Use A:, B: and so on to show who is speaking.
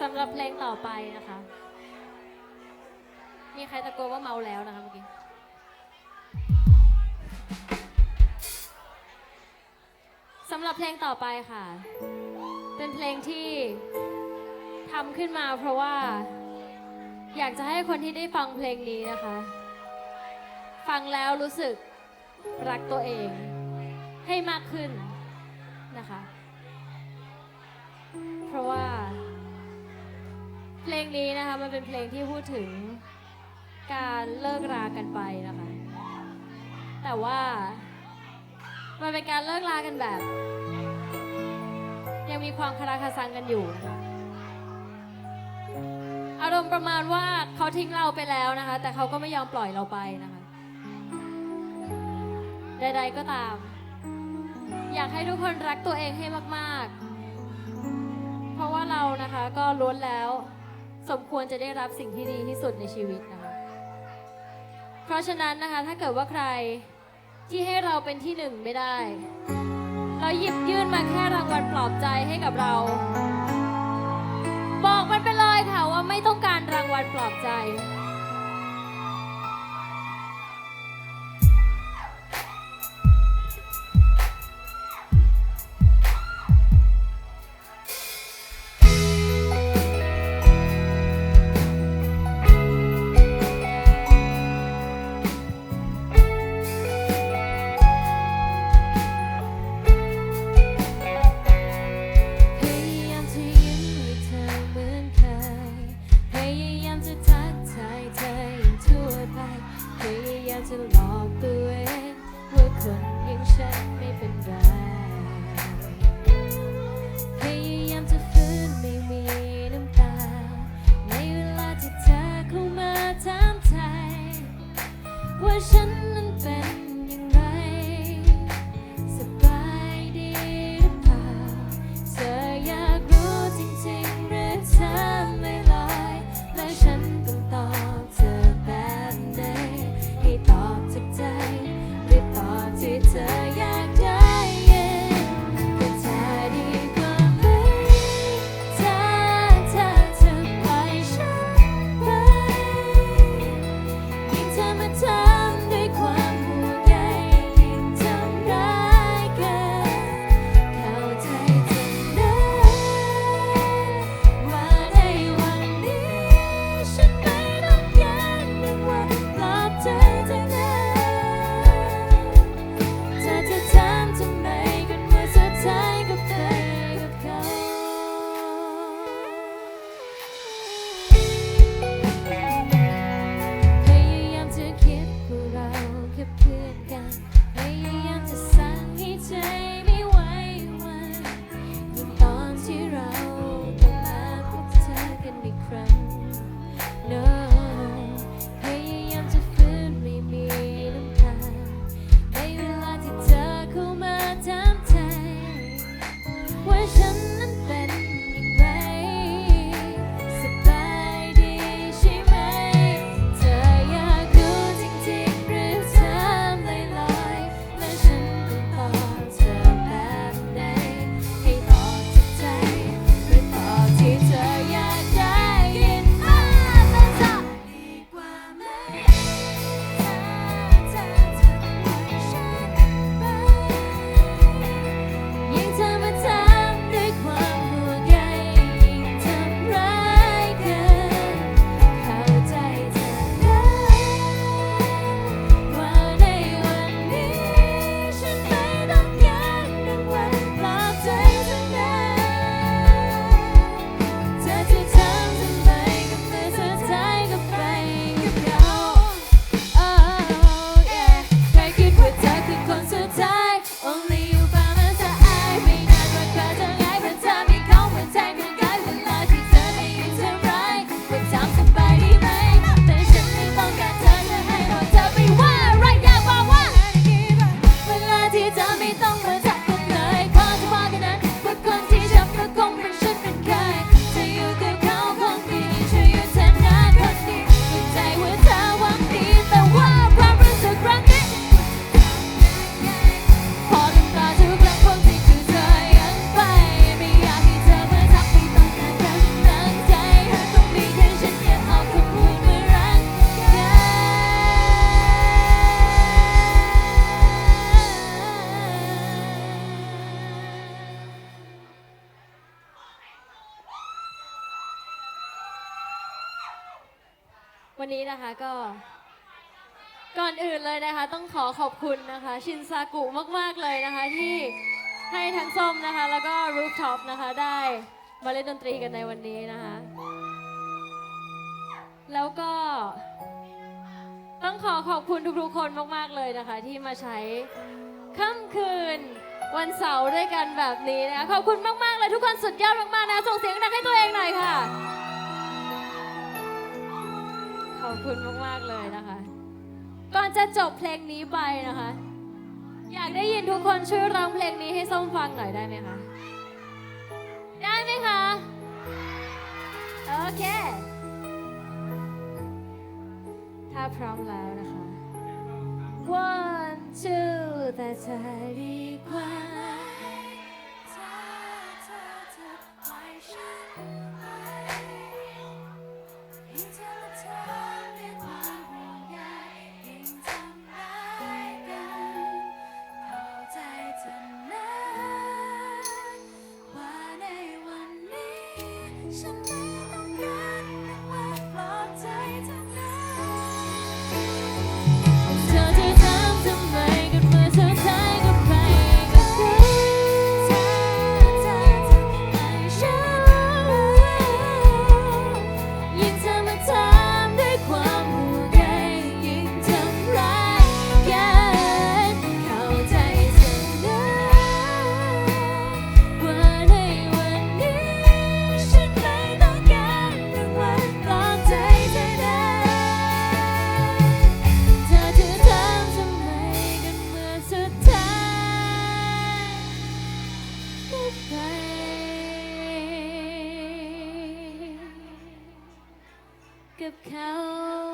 A: สำหรับเพลงต่อไปนะคะ มีใครตะโกนว่าเมาแล้วนะคะเมื่อกี้ สำหรับเพลงต่อไปค่ะ เป็นเพลงที่ทำขึ้นมาเพราะว่า อยากจะให้คนที่ได้ฟังเพลงนี้นะคะ ฟังแล้วรู้สึกรักตัวเอง ให้มากขึ้นนะคะ เพราะว่า เพลงนี้นะคะมันเป็นเพลงที่พูดถึงการเลิกรากันไปนะคะ แต่ว่า มันเป็นการเลิกรากันแบบ ยังมีความคาราคาซังกันอยู่นะคะอารมณ์ประมาณว่าเขาทิ้งเราไปแล้วนะคะ แต่เขาก็ไม่ยอมปล่อยเราไปนะคะ ใด ๆก็ตาม อยากให้ทุกคนรักตัวเองให้มาก ๆ เพราะว่าเรานะคะก็ล้วนแล้ว สมควรจะได้รับสิ่งที่ดีที่สุดในชีวิตนะคะ เพราะฉะนั้นนะคะถ้าเกิดว่าใครที่ให้เราเป็นที่หนึ่งไม่ได้ เราหยิบยื่นมาแค่รางวัลปลอบใจให้กับเรา บอกมันไปเลยค่ะว่าไม่ต้องการรางวัลปลอบใจ จะหลอกตัวเองว่าคนอย่างฉันไม่เป็นไร วันนี้นะคะก็ ก่อนอื่นเลยนะคะ ต้องขอขอบคุณนะคะ ชินซากุมากๆเลยนะคะ ที่ให้ทั้งส้มนะคะ แล้วก็รูฟท็อปนะคะได้มาเล่นดนตรีกันในวันนี้นะคะ แล้วก็ ต้องขอขอบคุณทุกๆคนมากๆเลยนะคะ ที่มาใช้ค่ำคืนวันเสาร์ด้วยกันแบบนี้นะคะขอบคุณมากๆเลยทุกคนสุดยอดมากๆนะส่งเสียงดังให้ตัวเองหน่อยค่ะ อบคุณมาก ๆ เลยนะคะ ก่อนจะจบเพลงนี้ไปนะคะ อยากได้ยินทุกคนช่วยร้องเพลงนี้ให้ส้มฟังหน่อยได้ไหมคะ ได้ไหมคะ โอเค ถ้าพร้อมแล้วนะคะ one two แต่เธอดีกว่า กับเขา